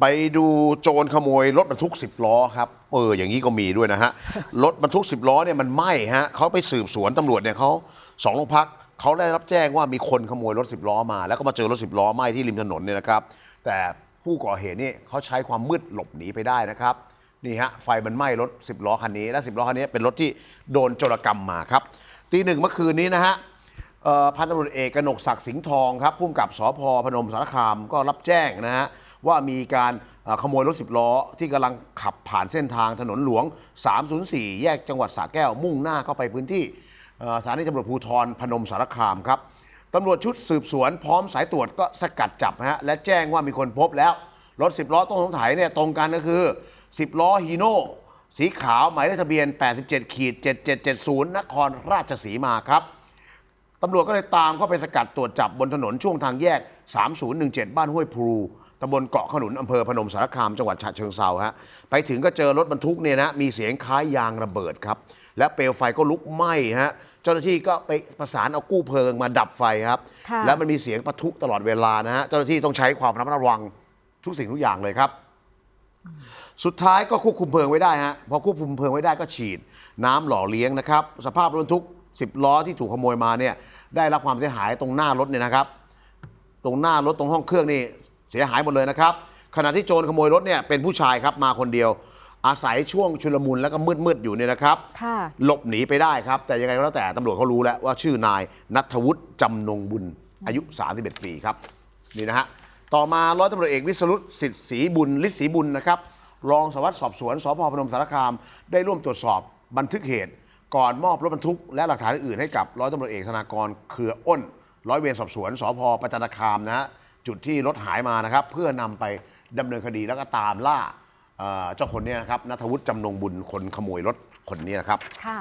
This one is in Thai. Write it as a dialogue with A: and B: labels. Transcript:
A: ไปดูโจรขโมยรถบรรทุก 10 ล้อครับ เออ อย่างนี้ก็มีด้วยนะฮะ รถบรรทุก 10 ล้อเนี่ยมันไหม้ฮะเขาไปสืบสวนตำรวจเนี่ยเขาสองโรงพักเขาได้รับแจ้งว่ามีคนขโมยรถ 10 ล้อมา แล้วก็มาเจอรถ 10 ล้อไหม้ที่ริมถนนเนี่ยนะครับ แต่ผู้ก่อเหตุนี่เขาใช้ความมืดหลบหนีไปได้นะครับ นี่ฮะ ไฟมันไหม้รถ 10 ล้อคันนี้ และ 10 ล้อคันนี้เป็นรถที่โดนโจรกรรมมาครับ ตีหนึ่งเมื่อคืนนี้นะฮะเอ่อพันตำรวจเอกกนกศักดิ์สิงห์ทองครับผู้กำกับสพพนมสารคามก็รับแจ้งนะฮะ ว่ามีการขโมยรถ10ล้อ ที่กำลังขับผ่านเส้นทางถนนหลวง 304 แยกจังหวัดสระแก้วมุ่งหน้าเข้าไปพื้นที่สถานีตำรวจภูธรพนมสารคามครับตำรวจชุดสืบสวนพร้อมสายตรวจก็สกัดจับฮะและแจ้งว่ามีคนพบแล้ว รถ10ล้อต้องสงสัยเนี่ยตรงกันก็คือ 10 ล้อฮีโน่สีขาวหมายเลขทะเบียน 87ขีด7770 นครราชสีมาครับตำรวจก็เลยตามเข้าไปสกัดตรวจจับบนถนนช่วงทางแยก 3017 บ้านห้วยพลู ตำบลเกาะขนุนอำเภอพนมสารคามจังหวัดฉะเชิงเซาฮะไปถึงก็เจอรถบรรทุกเนี่ยนะมีเสียงคล้ายยางระเบิดครับ และเปลวไฟก็ลุกไหม้ฮะเจ้าหน้าที่ก็ไปประสานเอากู้เพลิงมาดับไฟครับ
B: ค่ะ
A: แล้วมันมีเสียงปะทุตลอดเวลานะฮะเจ้าหน้าที่ต้องใช้ความระมัดระวังทุกสิ่งทุกอย่างเลยครับ สุดท้ายก็ควบคุมเพลิงไว้ได้ฮะพอควบคุมเพลิงไว้ได้ก็ฉีด น้ำหล่อเลี้ยงนะครับ สภาพรถบรรทุก 10 ล้อที่ถูกขโมยมาเนี่ยได้รับความเสียหายตรงหน้ารถเนี่ยนะครับ ตรงหน้ารถตรงห้องเครื่องนี่ เสียหายหมดเลยนะครับ ขณะที่โจรขโมยรถเนี่ยเป็นผู้ชายครับมาคนเดียว อาศัยช่วงชุลมุนแล้วก็มืดๆอยู่เนี่ยนะครับ
B: ค่ะ
A: หลบหนีไปได้ครับ แต่ยังไงก็แล้วแต่ตำรวจเขารู้แล้วว่าชื่อนายนัทวุฒิจำนงบุญอายุ 31 ปีครับนี่นะฮะต่อมาร้อยตำรวจเอกวิสรุตสิทธิศรีบุญฤทธิ์ศรีบุญนะครับรองสารวัสดิ์สอบสวนสพพนมสารคาม ได้ร่วมตรวจสอบบันทึกเหตุ ก่อนมอบรถบรรทุก และหลักฐานอื่นๆให้กับร้อยตำรวจเอกธนากรเครืออ้น ร้อยเวรสอบสวนสพประจันตคามนะฮะ จุดที่รถหายมานะครับ เพื่อนำไปดำเนินคดีแล้วก็ตามล่าเจ้าคนเนี้นะครับนัทวุฒิจำนงบุญคนขโมยรถคนนี้นะครับ
B: ค่ะ